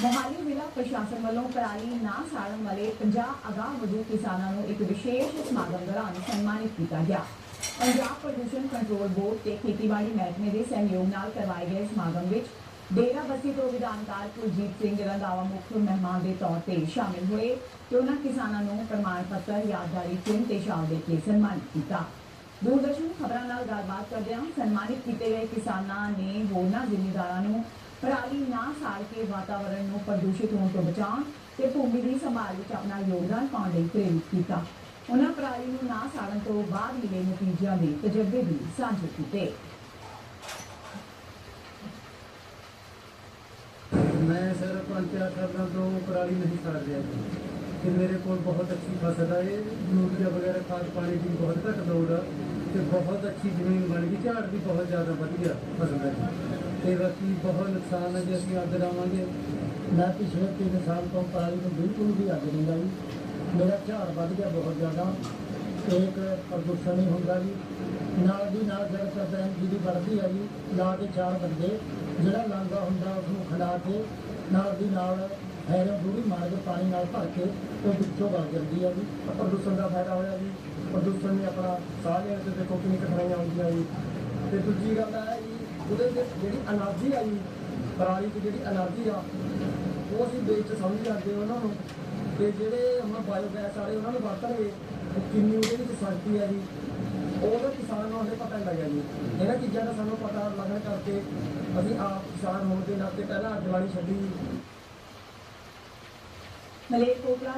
ਮੋਹਾਲੀ ਜ਼ਿਲ੍ਹਾ ਪ੍ਰਸ਼ਾਸਨ ਵੱਲੋਂ ਪਰਾਲੀ ਨਾ ਸਾੜਨ ਵਾਲੇ 50 ਅਗਾਹ ਵਧੂ ਕਿਸਾਨਾਂ ਨੂੰ ਇੱਕ ਵਿਸ਼ੇਸ਼ ਸਮਾਗਮ ਦੌਰਾਨ ਸਨਮਾਨਿਤ ਕੀਤਾ ਗਿਆ। ਪੰਜਾਬ ਪ੍ਰਦੂਸ਼ਣ ਕੰਟਰੋਲ ਬੋਰਡ ਤੇ ਖੇਤੀਬਾੜੀ ਮਹਿਕਮੇ ਦੇ ਸਹਿਯੋਗ ਨਾਲ ਕਰਵਾਏ ਗਏ ਸਮਾਗਮ ਵਿੱਚ ਡੇਰਾ ਬੱਸੀ ਤੋਂ ਵਿਧਾਨਕਾਰ ਕੁਲਜੀਤ ਸਿੰਘ ਰੰਧਾਵਾ ਮੁੱਖ ਮਹਿਮਾਨ ਦੇ ਤੌਰ ਤੇ ਸ਼ਾਮਿਲ ਹੋਏ ਤੇ ਉਹਨਾਂ ਕਿਸਾਨਾਂ ਨੂੰ ਪ੍ਰਮਾਣ ਪੱਤਰ, ਯਾਦਗਾਰੀ ਚਿੰਨ੍ਹ ਤੇ ਸ਼ਾਲ ਦੇ ਕੇ ਸਨਮਾਨਿਤ ਕੀਤਾ। ਦੂਰਦਰਸ਼ਨ ਖਬਰਾਂ ਨਾਲ ਗੱਲਬਾਤ ਕਰਦਿਆਂ ਸਨਮਾਨਿਤ ਕੀਤੇ ਗਏ ਕਿਸਾਨਾਂ ਨੇ ਹੋਰਨਾਂ ਜ਼ਿਮੀਂਦਾਰਾਂ ਨੂੰ ਪਰਾਲੀ ਨਾ ਸਾੜ ਕੇ ਵਾਤਾਵਰਣ ਨੂੰ ਪ੍ਰਦੂਸ਼ਿਤ ਹੋਣ ਤੋਂ ਬਚਾਉਣ ਤੇ ਭੂਮੀ ਦੀ ਸੰਭਾਲ ਵਿੱਚ ਆਪਣਾ ਯੋਗਦਾਨ ਪਾਉਣ ਲਈ ਪ੍ਰੇਰਿਤ ਕੀਤਾ। ਉਹਨਾਂ ਪਰਾਲੀ ਨੂੰ ਨਾ ਸਾੜਨ ਤੋਂ ਬਾਅਦ ਮਿਲੇ ਨਤੀਜਿਆਂ ਦੇ ਤਜਰਬੇ ਵੀ ਸਾਂਝੇ ਕੀਤੇ। ਮੈਂ ਸਰ ਪੰਜ ਚਾਰ ਸਾਲਾਂ ਤੋਂ ਪਰਾਲੀ ਨਹੀਂ ਸਾੜ ਰਿਹਾ। ਜੀ ਤੇ ਮੇਰੇ ਕੋਲ ਬਹੁਤ ਅੱਛੀ ਫਸਲ ਹੈ ਯੂਰੀਆ ਵਗੈਰਾ ਖਾਦ ਪਾਣੀ ਦੀ ਬਹੁਤ ਘੱਟ ਲੋੜ ਆ ਤੇ ਬਹੁਤ ਅੱਛੀ ਜ਼ਮੀਨ ਬਣ ਗਈ, ਝਾੜ ਵੀ ਬਹੁਤ ਜ਼ਿਆਦਾ ਵਧੀਆ ਫਸਲ ਦਾ ਤੇ ਬਾਕੀ ਬਹੁਤ ਨੁਕਸਾਨ ਹੈ ਜੇ, ਅਸੀਂ ਅੱਗ ਲਾਵਾਂਗੇ। ਮੈਂ ਪਿਛਲੇ 3 ਸਾਲ ਤੋਂ ਪਰਾਲੀ ਨੂੰ ਬਿਲਕੁਲ ਵੀ ਅੱਗ ਨਹੀਂ ਲਾਈ। ਮੇਰਾ ਝਾੜ ਵੱਧ ਗਿਆ ਬਹੁਤ ਜ਼ਿਆਦਾ ਇੱਕ ਪ੍ਰਦੂਸ਼ਣ ਨਹੀਂ ਹੁੰਦਾ ਜੀ। ਨਾਲ ਦੀ ਨਾਲ ਜਦ ਕਦਰ ਜਿਹਦੀ ਵੱਧਦੀ ਹੈ ਜੀ, ਲਾ ਕੇ ਚਾਰ ਬੰਦੇ, ਜਿਹੜਾ ਲਾਂਗਾ ਹੁੰਦਾ ਉਸ ਨੂੰ ਖਿਲਾ ਕੇ ਨਾਲ ਦੀ ਨਾਲ ਹੈਰੋਂ ਦੂਰੀ ਮਾਰ ਕੇ ਪਾਣੀ ਨਾਲ ਭਰ ਕੇ ਉਹ ਵਿੱਚੋਂ ਵਗ ਜਾਂਦੀ ਹੈ ਜੀ। ਪ੍ਰਦੂਸ਼ਣ ਦਾ ਫਾਇਦਾ ਹੋਇਆ ਜੀ। ਪ੍ਰਦੂਸ਼ਣ ਨੇ ਆਪਣਾ ਸਾਹ ਲੈਣ ਤੇ ਦੇਖੋ ਕਿੰਨੀ ਕਠਿਨਾਈਆਂ ਆਉਂਦੀਆਂ ਜੀ। ਤੇ ਦੂਜੀ ਗੱਲ ਹੈ ਉਹਦੇ ਵਿੱਚ ਜਿਹੜੀ એનર્ਜੀ ਆਈ, ਪਰਾਲੀ ਦੀ ਜਿਹੜੀ એનર્ਜੀ ਆ, ਉਹ ਅਸੀਂ ਵੇਚ ਸਮਝ ਲੱਗੇ ਉਹਨਾਂ ਨੂੰ ਤੇ ਜਿਹੜੇ ਹੁਣ ਬਾਇਓਗੈਸ ਵਾਲੇ ਉਹਨਾਂ ਨੂੰ ਵਰਤਣਗੇ ਕਿੰਨੀ ਉਹਦੇ ਵਿੱਚ ਸ਼ਕਤੀ ਹੈ ਜੀ। ਉਹਦਾ ਕਿਸਾਨ ਨੂੰ ਹਲੇ ਪਤਾ ਲੱਗਿਆ ਜੀ। ਇਹਨਾਂ ਚੀਜ਼ਾਂ ਦਾ ਸਾਨੂੰ ਪਤਾ ਲੱਗਣ ਕਰਕੇ ਅਸੀਂ ਆਪ ਕਿਸਾਨ ਹੋਣ ਦੇ ਨਾਤੇ ਪਹਿਲਾਂ ਅੱਗ ਵਾਲੀ ਛੱਡੀ ਮਲੇਰਕੋਟਲਾ